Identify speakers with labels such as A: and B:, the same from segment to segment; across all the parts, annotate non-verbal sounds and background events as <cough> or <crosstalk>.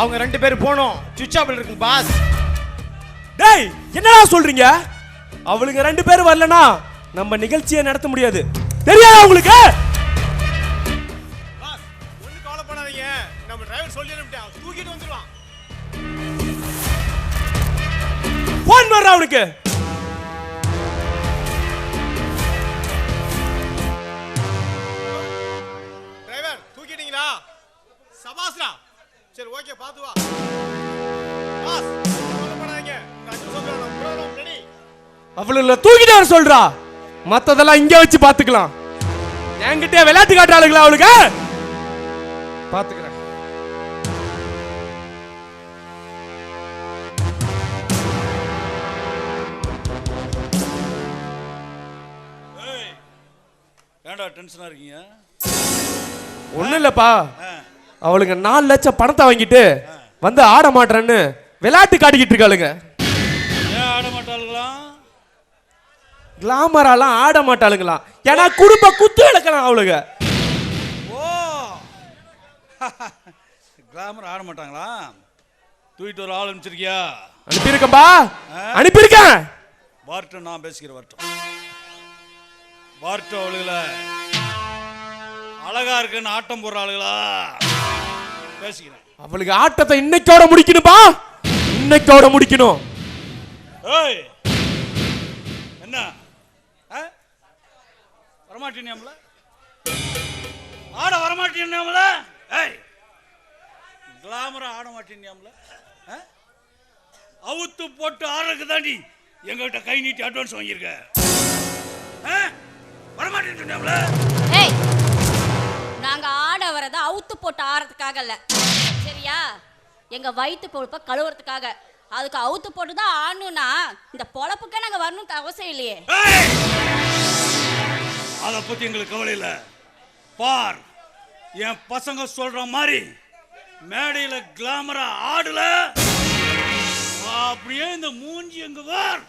A: அவங்க ரெண்டு பேரும் போனோம். சுவிட்ச் ஆஃப்ல இருக்கு பாஸ்.
B: டேய் என்னடா சொல்றீங்க? அவளுங்க ரெண்டு பேரும் வரலனா நம்ம நிகழ்ச்சியை நடத்த முடியாது. தெரியாதா உங்களுக்கு?
A: பாஸ் ஒண்ணு கவலைப்படாதீங்க. நம்ம டிரைவர் சொல்லி அனுப்பிட்டான் தூக்கிட்டு வந்துருவான்.
B: போன் வர்ற அவனுக்கு.
A: டிரைவர் தூக்கிட்டீங்களா? சபாஸ்ரா. சரி ஓகே பாத்து வா. பாஸ் ரெடி
B: அவளுல தூக்கிட்டு வர சொல்றா. மத்ததெல்லாம் இங்க வச்சு பாத்துக்கலாம் என்கிட்ட விளையாட்டு காட்டுறாளுங்களா அவளுக்கு? பாத்துக்கிறேன்
C: ஏன்டா டென்ஷனாக இருக்கீங்க?
B: ஒண்ணும் இல்லப்பா. அவளுங்க நாலு லட்சம் பணத்தை வாங்கிட்டு வந்து ஆட மாட்டேன்னு விளையாட்டு காட்டிக்கிட்டு இருக்காளுங்க.
C: ஏன் ஆட மாட்டாளுங்களாம்?
B: கிளாமராலாம் ஆட மாட்டாளுங்களாம். ஏன்னா குடும்ப குத்து விளக்கலாம் அவளுங்க.
C: ஓ. <laughs> கிளாமர் ஆட மாட்டாங்களா? தூக்கிட்டு ஒரு ஆள் அனுப்பிச்சிருக்கியா?
B: அனுப்பியிருக்கேன்பா. அனுப்பியிருக்கேன்.
C: வார்ட்டன் நான் பேசிக்கிறேன் வார்ட்டன் வார்ட்டன் அவளுகள அழகா இருக்குன்னு ஆட்டம் போடுற ஆளுகளா பேசிக்கிறேன்.
B: அவளுக்கு ஆட்டத்தை இன்னைக்கோட முடிக்கணும்பா இன்னைக்கோட முடிக்கணும்.
C: ஏய் என்ன? ஆ? வரமாட்டேனியாம்ல ஆட வரமாட்டேனியாம்ல ஏய் கிளாமரா ஆட மாட்டேனியாம்ல ஆ? அவுத்து போட்டு ஆடுறதுக்கு தாண்டி எங்ககிட்ட கை நீட்டி அட்வான்ஸ் வாங்கியிருக்க. ஆ? வரமாட்டேனியாம்ல
D: ஏய் நாங்க ஆட வரத அவுத்து போட்டு ஆறதுக்காக இல்ல. சரியா? எங்க வயிற்று பொழுப்ப கழுவுறதுக்காக. அதுக்கு அவுத்து போட்டு தான் ஆடணும்னா இந்த பொழப்புக்கே நாங்க வரணும்னு அவசியம் இல்லையே!
C: அதை பத்தி எங்களுக்கு கவலை இல்ல. பார் என் பசங்க சொல்ற மாதிரி மேடையில கிளாமரா ஆடல. அப்படியே இந்த மூஞ்சி எங்க வார்.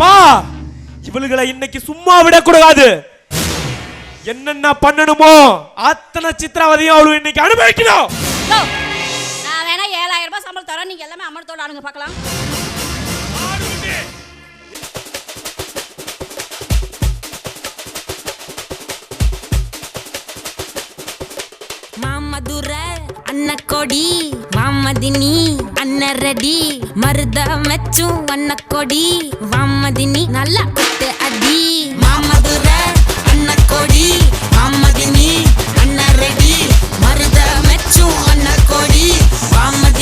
B: பா இவளுகளை இன்னைக்கு சும்மா விடக்கூடாது. என்னென்ன பண்ணணுமோ அத்தனை சித்திரவதையும் அவளு இன்னைக்கு அனுபவிக்கணும்.
D: நான் வேணா ஏழாயிரம் ரூபாய் சம்பளம் தரேன். நீங்க எல்லாமே அமர்த்தோட அனுங்க பார்க்கலாம்.
C: மதுர
E: அண்ண கொடி வாமதினி அண்ண ரெடி மருத மெச்சும் கொடி வாமதினி நல்லா குத்து அடி. மாமதுர அண்ண கொடி வாமதினி அண்ண ரெடி மருத மெச்சும் அண்ண
F: கொடி வாமதி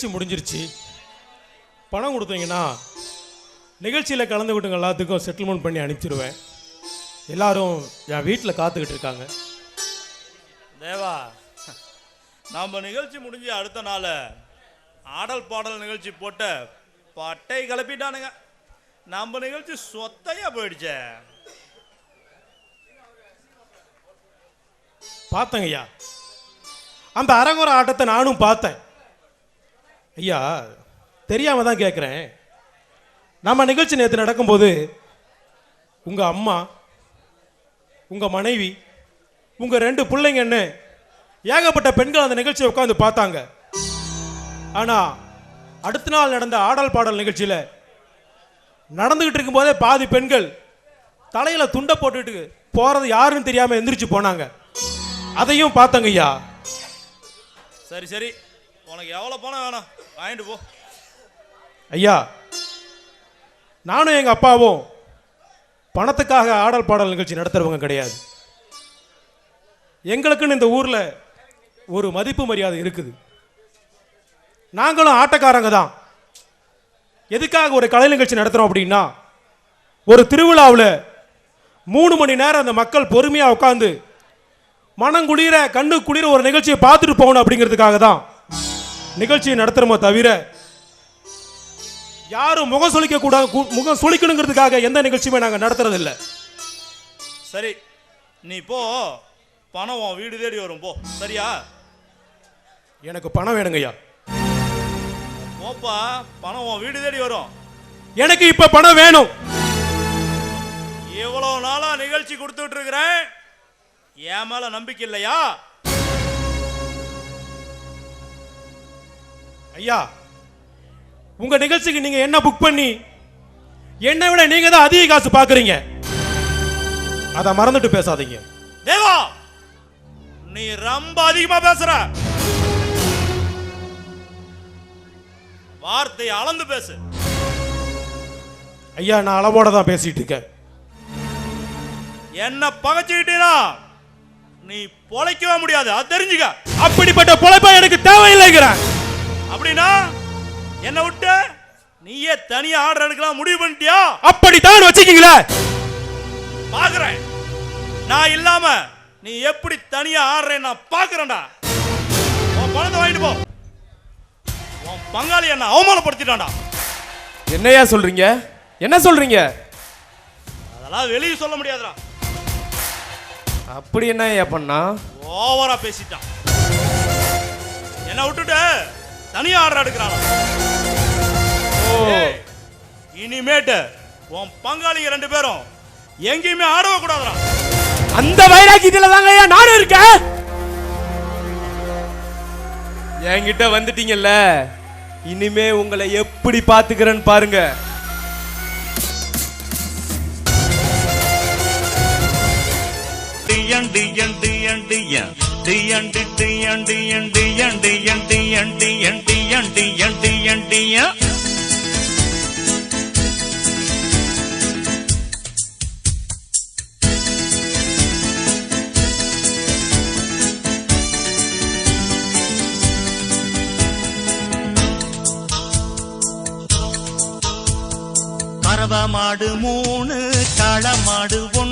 F: நிகழ்ச்சி முடிஞ்சிருச்சு. பணம் கொடுத்தீங்கன்னா நிகழ்ச்சியில் கலந்துக்கிட்டவங்க எல்லாத்துக்கும் செட்டில்மெண்ட் பண்ணி அனுப்பிச்சிடுவேன் எல்லாரும் என் வீட்டில் காத்துக்கிட்டு இருக்காங்க.
G: தேவா நம்ம நிகழ்ச்சி முடிஞ்சு அடுத்த நாள் ஆடல் பாடல் நிகழ்ச்சி போட்ட பட்டை கிளப்பிட்டானுங்க. நம்ம நிகழ்ச்சி சொத்தையா போயிடுச்சே.
F: பார்த்தேங்க ஐயா அந்த அரங்குற ஆட்டத்தை நானும் பார்த்தேன். ஐயா தெரியாம தான் கேட்குறேன் நம்ம நிகழ்ச்சி நேற்று நடக்கும்போது உங்கள் அம்மா உங்கள் மனைவி உங்கள் ரெண்டு பிள்ளைங்கன்னு ஏகப்பட்ட பெண்கள் அந்த நிகழ்ச்சியை உட்காந்து பார்த்தாங்க. ஆனால் அடுத்த நாள் நடந்த ஆடல் பாடல் நிகழ்ச்சியில் நடந்துக்கிட்டு இருக்கும்போதே பாதி பெண்கள் தலையில் துண்டை போட்டுட்டு போகிறது யாருன்னு தெரியாமல் எந்திரிச்சு போனாங்க. அதையும் பார்த்தங்கய்யா
G: சரி சரி. உனக்கு எவ்வளோ பணம் வேணும்? வாங்கிட்டு போ.
F: ஐயா நானும் எங்கள் அப்பாவும் பணத்துக்காக ஆடல் பாடல் நிகழ்ச்சி நடத்துறவங்க கிடையாது. எங்களுக்குன்னு இந்த ஊரில் ஒரு மதிப்பு மரியாதை இருக்குது. நாங்களும் ஆட்டக்காரங்க தான். எதுக்காக ஒரு கலை நிகழ்ச்சி நடத்துகிறோம் அப்படின்னா ஒரு திருவிழாவில் மூணு மணி நேரம் அந்த மக்கள் பொறுமையாக உட்காந்து மனம் குளிர கண்ணு குளிர ஒரு நிகழ்ச்சியை பார்த்துட்டு போகணும் அப்படிங்கிறதுக்காக தான் நிகழ்ச்சியை நடத்துகிறோமோ தவிர யாரும் முகம் சுளிக்க கூடாது முகம் சுளிக்கணுங்கிறதுக்காக எந்த நிகழ்ச்சியுமே நாங்கள் நடத்துறது இல்ல
G: சரி நீ போ. பணம் உன் வீடு தேடி வரும் போ. சரியா?
F: எனக்கு பணம் வேணுங்கய்யா.
G: போப்பா பணம் உன் வீடு தேடி வரும்.
F: எனக்கு இப்ப பணம் வேணும்.
G: இவ்வளவு நாளா நிகழ்ச்சி கொடுத்துட்டு இருக்கிறேன்? என் மேல நம்பிக்கை இல்லையா?
F: ஐயா உங்க நிகழ்ச்சிக்கு நீங்க என்ன புக் பண்ணி என்னை விட நீங்க தான் அதிக காசு பாக்குறீங்க அதை மறந்துட்டு பேசாதீங்க.
G: தேவா நீ ரொம்ப அதிகமா பேசுற. வார்த்தையை அளந்து பேசு.
F: ஐயா நான் அளவோட தான் பேசிட்டு இருக்கேன்.
G: என்ன பகைச்சுக்கிட்டீனா நீ பொழைக்கவே முடியாது. அது தெரிஞ்சுக்க.
F: அப்படிப்பட்ட பொழைப்பா எனக்கு தேவையில்லைங்கிறேன்.
G: அப்படின்னா என்னை விட்டு நீயே தனியா ஆர்டர் எடுக்கலாம் முடிவு பண்ணிட்டியா?
F: அப்படித்தான் வச்சுக்கீங்களே.
G: பாக்குறேன். நான் இல்லாம நீ எப்படி தனியா ஆடுறேன்னு நான் பாக்குறேன்டா. உன் பணத்தை வாங்கிட்டு போ. உன் பங்காளி என்ன அவமானப்படுத்திட்டான்டா.
B: என்னையா சொல்றீங்க? என்ன சொல்றீங்க?
G: அதெல்லாம் வெளியே சொல்ல முடியாதுடா.
B: அப்படி என்ன பண்ணா?
G: ஓவரா பேசிட்டான். என்ன விட்டுட்டு தனியா ஆர்டர் எடுக்கிறான்.
B: ஓ.
G: இனிமேட்டு உன் பங்காளிங்க ரெண்டு பேரும் எங்கேயுமே ஆடவே கூடாதுடா.
B: அந்த வைராக்கியத்துல தாங்க ஐயா நானும் இருக்கேன். என்கிட்ட வந்துட்டீங்கல்ல இனிமே உங்களை எப்படி பாத்துக்கிறேன்னு பாருங்க.
G: டியன் டியன் டியன் டியன்
H: கரவ மாடு மூணு களமாடு ஒன்று.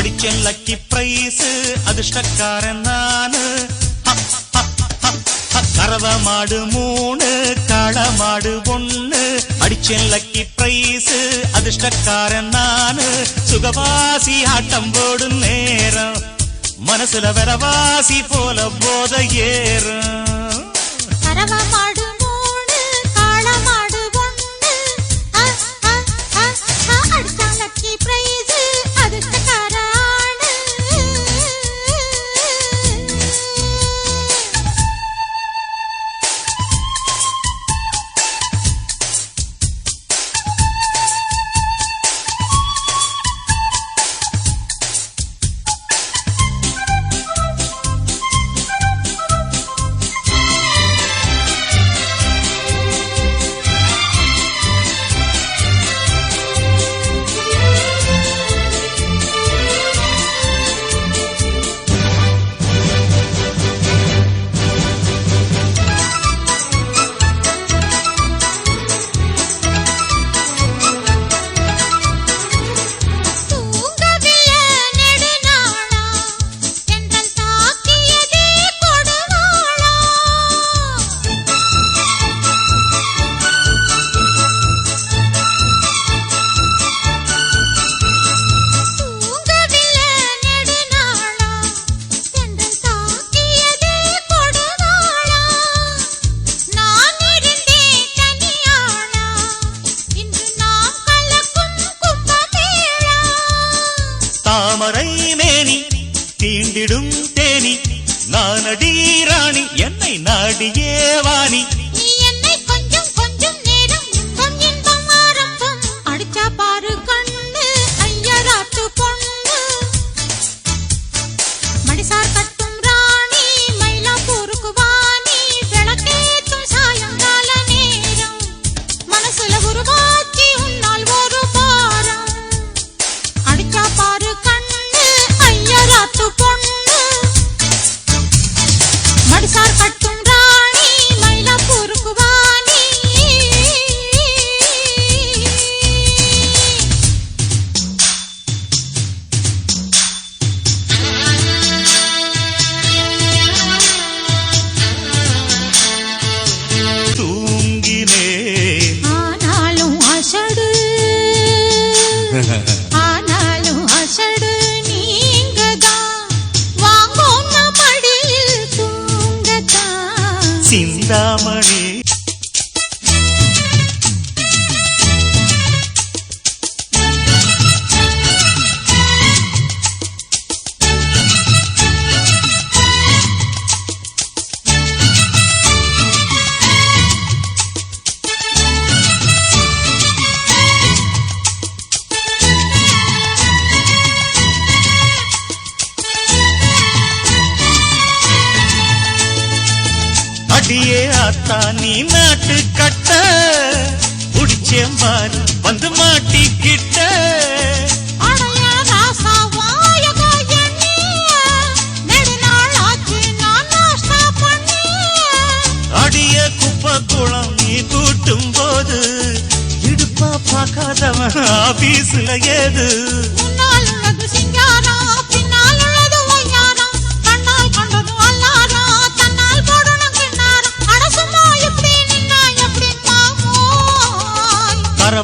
H: அடிச்சேன் லக்கி பிரைஸ் அதிர்ஷ்டக்காரன் நானு. கரவ மாடு மூணு கள மாடு ஒண்ணு. அடிச்சேன் லக்கி பிரைஸ் அதிர்ஷ்டக்காரன் நானு. சுகவாசி ஆட்டம் போடும் நேரம் மனசுல வரவாசி போல போத ஏறும்.
I: கரவ மாடு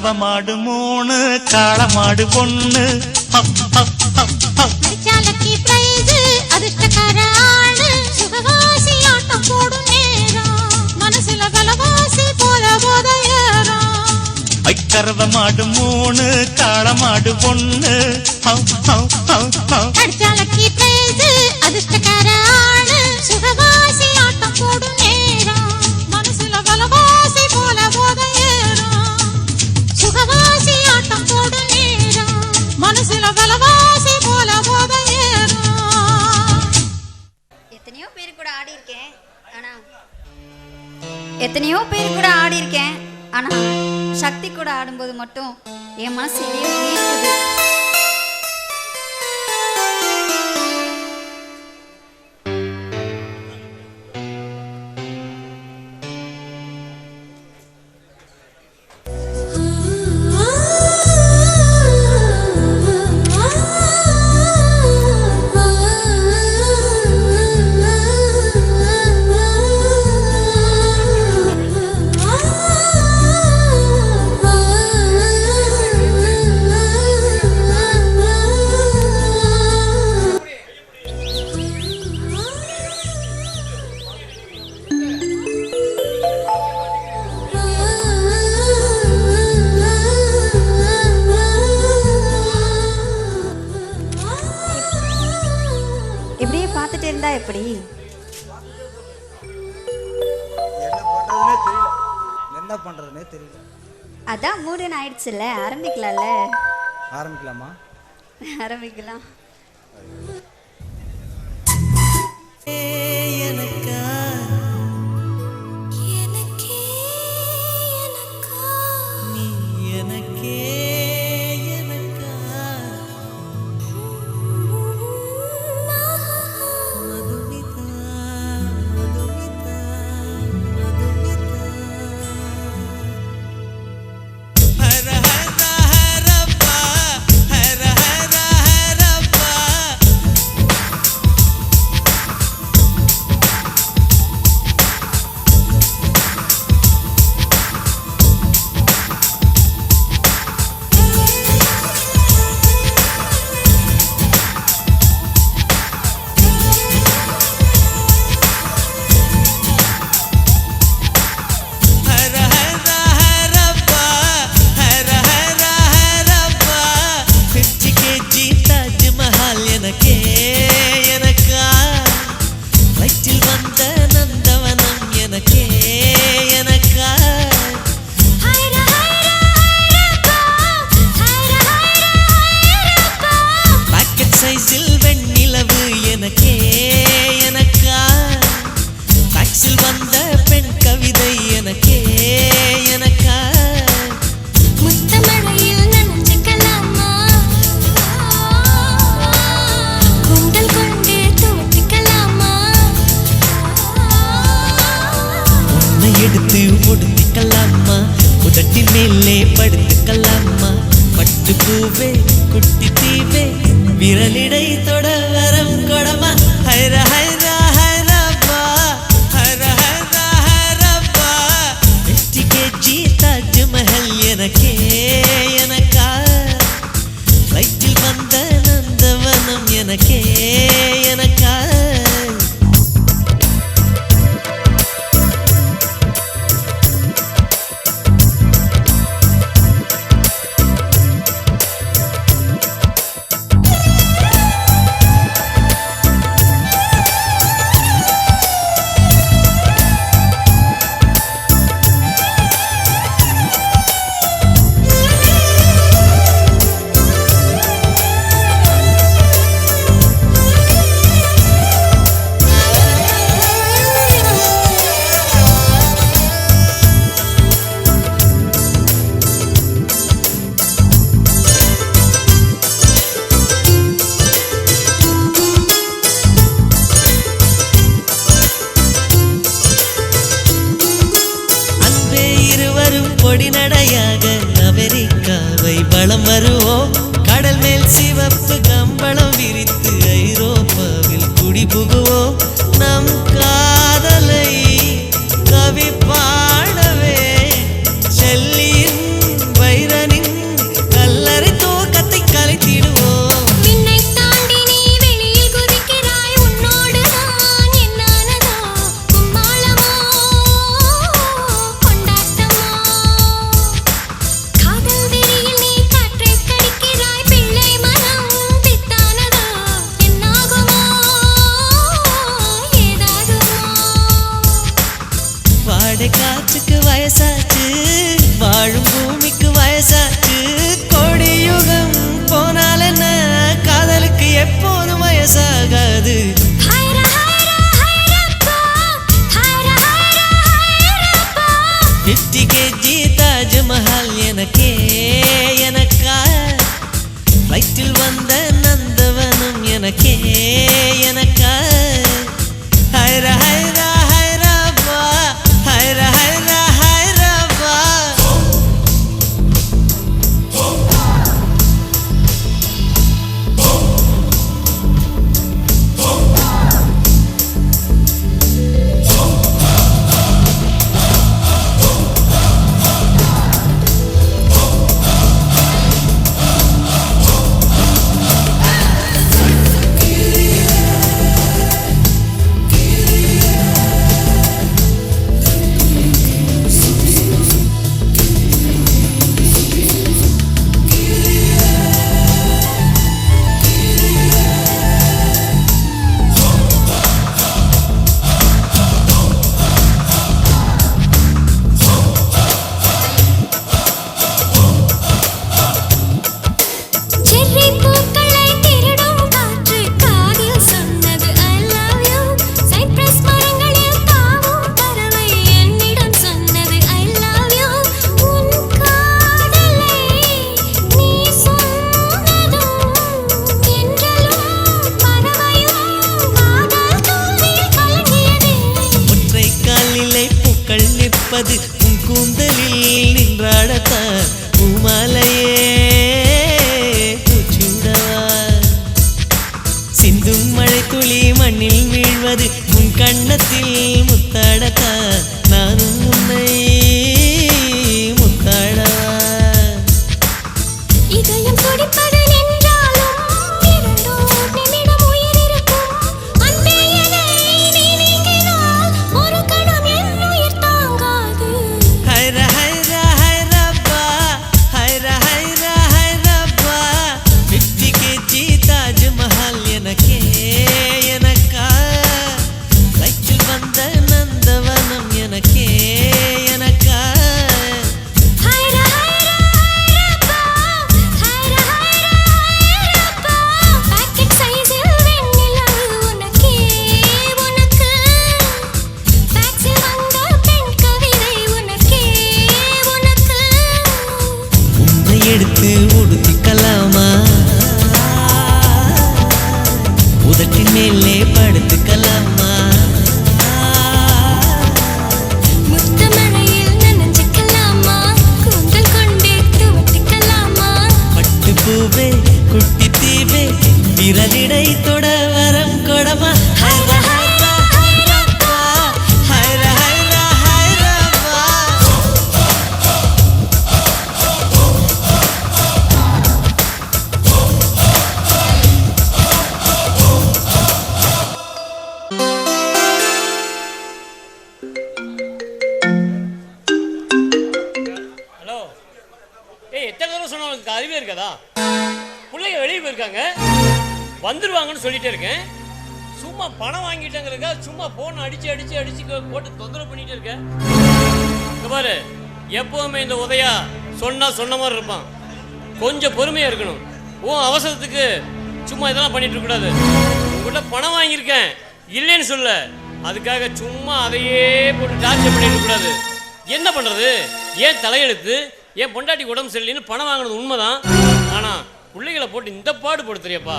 I: கவமாடு மூணு காளமாடு பொண்ணு
H: கரவ மாடு மூணு
I: காளமாடு பொண்ணு அதிர்ஷ்டக்காரா
J: எத்தனையோ பேர் கூட ஆடி இருக்கேன் ஆனா. எத்தனையோ பேர் கூட ஆடி இருக்கேன் ஆனா சக்தி கூட ஆடும்போது மட்டும் என் மனசு இதே ஆரம்பிக்கலாம்ல?
K: ஆரம்பிக்கலாமா?
J: ஆரம்பிக்கலாம். எனக்கா? മുത്തടക്ക மேலே படுத்துக்கலாம். போட்டு
L: தொந்தரவு பண்ணிட்டு இருக்க? பாரு எப்பவுமே இந்த உதயா சொன்னா சொன்ன மாதிரி இருப்பான். கொஞ்சம் பொறுமையா இருக்கணும். உன் அவசரத்துக்கு சும்மா இதெல்லாம் பண்ணிட்டு இருக்கக்கூடாது கூடாது. பணம் வாங்கியிருக்கேன். இல்லைன்னு சொல்ல. அதுக்காக சும்மா அதையே போட்டு டார்ச்சர் பண்ணிட்டு கூடாது. என்ன பண்றது? ஏன் தலையெழுத்து? ஏன் பொண்டாட்டி உடம்பு சரியில்லைன்னு பணம் வாங்கினது உண்மைதான். ஆனா பிள்ளைகளை போட்டு இந்த பாடு படுத்துறியப்பா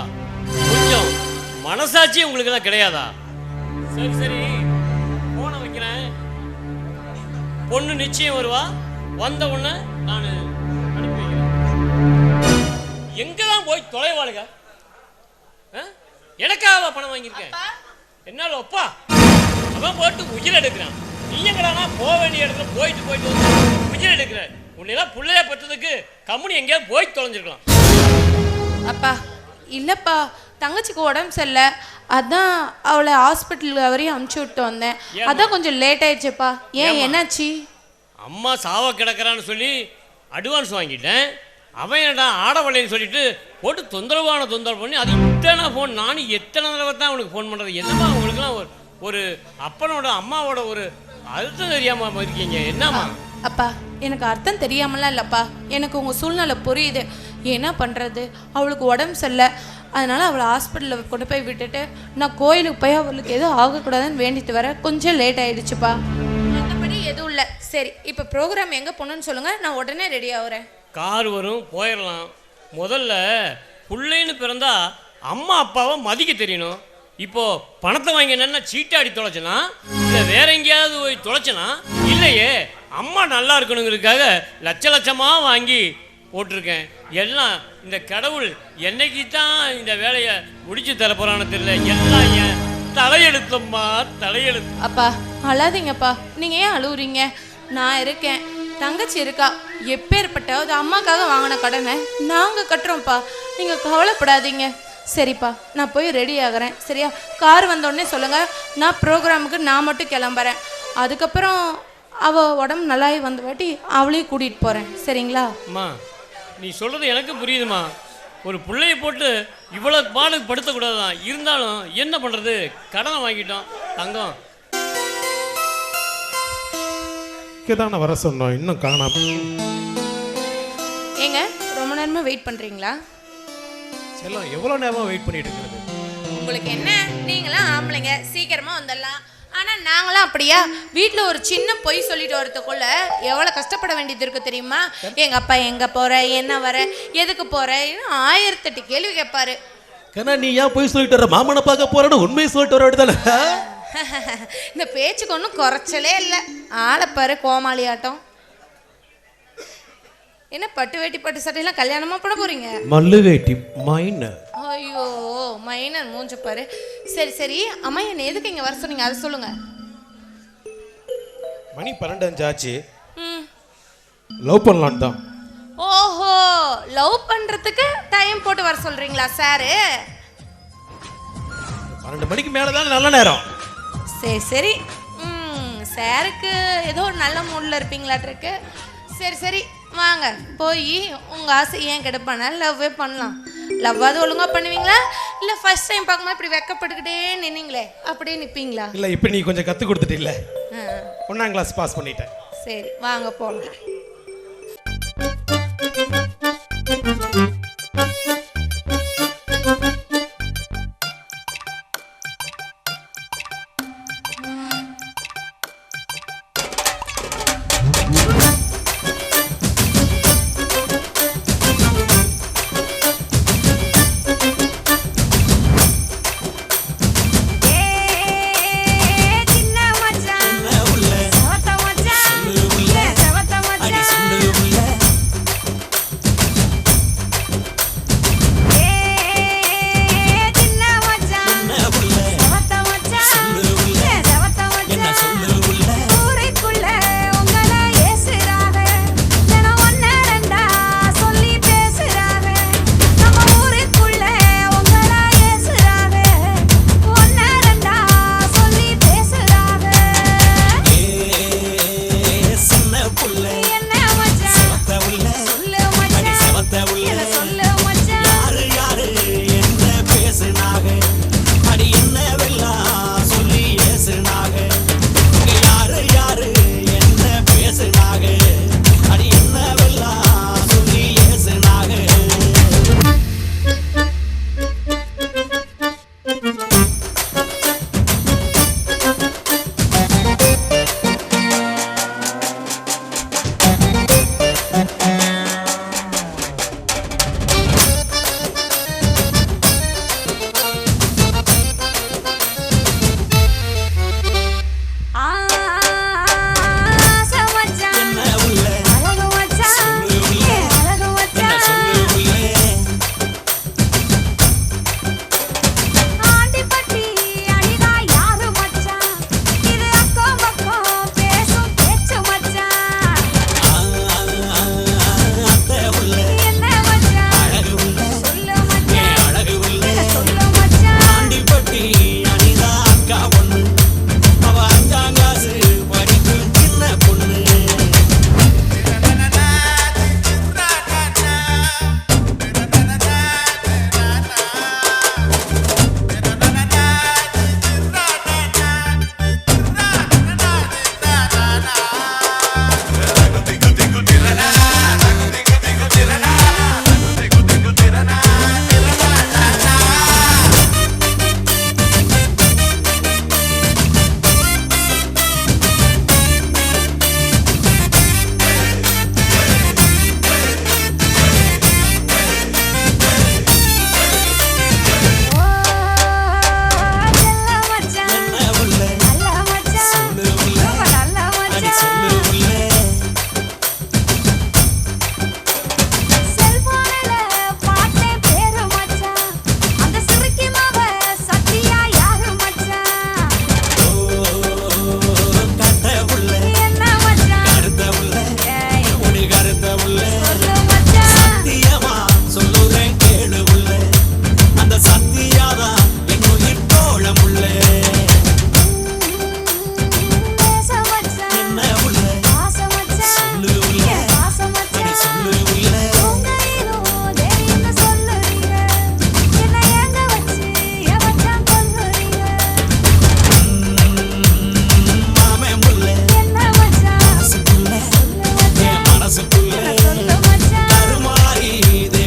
L: கொஞ்சம் மனசாட்சி உங்களுக்கு எல்லாம் கிடையாதா? சரி சரி. பொண்ணு நிச்சயம் வருவா. வந்த உடனே நான் அனுப்பி வைக்கிறேன். எங்க தான் போய் தொலைவாளுங்க? எனக்காக பணம் வாங்கியிருக்கேன் என்னால ஒப்பா? அவன் போட்டு உயிர் எடுக்கிறான். நீ எங்கடானா போக வேண்டிய இடத்துல போயிட்டு போயிட்டு வந்து உயிர் எடுக்கிற? உன்னையெல்லாம் பிள்ளைய பெற்றதுக்கு கம்முனி எங்கேயாவது போய் தொலைஞ்சிருக்கலாம்.
M: அப்பா இல்லப்பா. தங்கச்சிக்கு உடம்பு சரியில்லை. அதான் அவளை ஹாஸ்பிட்டல் வரையும் அமுச்சு விட்டு வந்தேன்? அதான் கொஞ்சம் லேட் ஆயிடுச்சுப்பா. ஏன்? என்னாச்சு?
L: அம்மா சாவ கிடக்குறான்னு சொல்லி அட்வான்ஸ் வாங்கிட்டேன். அவன் என்னடா ஆடவளைன்னு சொல்லிட்டு போட்டு தொந்தரவான தொந்தரவு பண்ணி அது இத்தனை ஃபோன் நானும் எத்தனை தடவை தான் அவனுக்கு ஃபோன் பண்ணுறது என்னம்மா உங்களுக்குலாம் ஒரு ஒரு அப்பனோட அம்மாவோட ஒரு அழுத்தம் தெரியாம இருக்கீங்க என்னம்மா?
M: அப்பா எனக்கு அர்த்தம் தெரியாமலாம் இல்லைப்பா. எனக்கு உங்கள் சூழ்நிலை புரியுது. என்ன பண்ணுறது அவளுக்கு உடம்பு சரியில்லை. அதனால் அவளை ஹாஸ்பிட்டலில் கொண்டு போய் விட்டுட்டு நான் கோயிலுக்கு போய் அவளுக்கு எதுவும் ஆகக்கூடாதுன்னு வேண்டிட்டு வர கொஞ்சம் லேட் ஆயிடுச்சுப்பா. மற்றபடி எதுவும் இல்லை. சரி இப்போ ப்ரோக்ராம் எங்கே போகணுன்னு சொல்லுங்கள் நான் உடனே ரெடி ஆகுறேன்.
L: கார் வரும் போயிடலாம். முதல்ல பிள்ளைன்னு பிறந்தா அம்மா அப்பாவை மதிக்க தெரியணும். இப்போ பணத்தை வாங்கி என்னன்னா சீட்டாடி தொலைச்சனா இல்லை வேற எங்கேயாவது போய் தொலைச்சனா இல்லையே அம்மா நல்லா இருக்கணுங்கிறதுக்காக லட்ச லட்சமாக வாங்கி போட்டிருக்கேன். எல்லாம் இந்த கடவுள் என்னைக்கு தான் இந்த வேலையை முடிச்சு தர போறான்னு தெரியல. எல்லாம் என் தலையெழுத்தம்மா தலையெழுத்து.
M: அப்பா அழாதீங்கப்பா. நீங்கள் ஏன் அழுவுறீங்க? நான் இருக்கேன். தங்கச்சி இருக்கா? எப்பேற்பட்டாவது அம்மாக்காக வாங்கின கடனை நாங்கள் கட்டுறோம்ப்பா. நீங்கள் கவலைப்படாதீங்க. சரிப்பா நான் போய் ரெடி ஆகுறேன். சரியா? கார் வந்தோடனே சொல்லுங்கள் நான் ப்ரோக்ராமுக்கு நான் மட்டும் கிளம்புறேன். அதுக்கப்புறம் அவள் உடம்பு நல்லாயி வந்த வாட்டி அவளையும் கூட்டிகிட்டு போகிறேன் சரிங்களா?
L: அம்மா நீ சொல்றது எனக்கு புரியுதுமா. ஒரு பிள்ளைய போட்டு இவ்வளோ பாடுக்கு படுத்தக்கூடாதான் இருந்தாலும் என்ன பண்ணுறது கடனை வாங்கிட்டோம். தங்கம்.
F: தானே வர சொன்னோம். இன்னும் காணாம.
M: ஏங்க ரொம்ப நேரமாக வெயிட் பண்ணுறீங்களா
F: செல்லம் எவ்வளோ நேரமாக வெயிட் பண்ணிட்டு இருக்கிறது?
M: உங்களுக்கு என்ன? நீங்களாம் ஆம்பளைங்க. சீக்கிரமா வந்துடலாம். ஆனா நாங்களாம் அப்படியா? வீட்ல ஒரு சின்ன பொய் சொல்லிட்டு வரதுக்குள்ள எவ்வளவு கஷ்டப்பட வேண்டியது இருக்கு தெரியுமா? எங்க அப்பா எங்க போற? என்ன வர? எதுக்கு இன்னும் ஆயிரத்தெட்டு கேள்வி கேட்பாரு
F: கண்ணா நீ ஏன் போய் சொல்லிட்டு வர மாமனை பார்க்க போறேன்னு உண்மையை சொல்லிட்டு வர வேண்டியதானே? <laughs>
M: இந்த பேச்சுக்கு ஒன்றும் குறைச்சலே இல்லை. ஆளை பாரு கோமாளி ஆட்டம். என்ன பட்டு வேட்டி பட்டு சட்டையெல்லாம் கல்யாணமா பண்ண போறீங்க?
F: மல்லு வேட்டி மைனர்
M: ஐயோ மைனர் மூஞ்ச பாரு. சரி சரி அம்மா என்ன எதுக்கு இங்க வர சொன்னீங்க? அதை சொல்லுங்க.
F: மணி பன்னெண்டு அஞ்சு ஆச்சு
M: ம்.
F: லவ் பண்ணலான்னு தான்.
M: ஓஹோ லவ் பண்றதுக்கு டைம் போட்டு வர சொல்றீங்களா சாரு
F: பன்னெண்டு மணிக்கு மேலே தான் நல்ல நேரம்.
M: சரி சரி. ம் சாருக்கு ஏதோ ஒரு நல்ல மூடில் இருப்பீங்களாட்டிருக்கு சரி சரி. வாங்க போய் உங்கள் ஆசை ஏன் கிடப்பானா? லவ்வே பண்ணலாம். லவ்வாவது ஒழுங்காக பண்ணுவீங்களா? இல்லை ஃபர்ஸ்ட் டைம் பார்க்கும்போது இப்படி வெக்கப்பட்டுக்கிட்டே நின்னீங்களே அப்படியே நிற்பீங்களா
F: இல்லை இப்போ நீ கொஞ்சம் கற்றுக் கொடுத்துட்டில்ல. ஒன்றாம் கிளாஸ் பாஸ் பண்ணிட்டேன்.
M: சரி வாங்க போகலாம்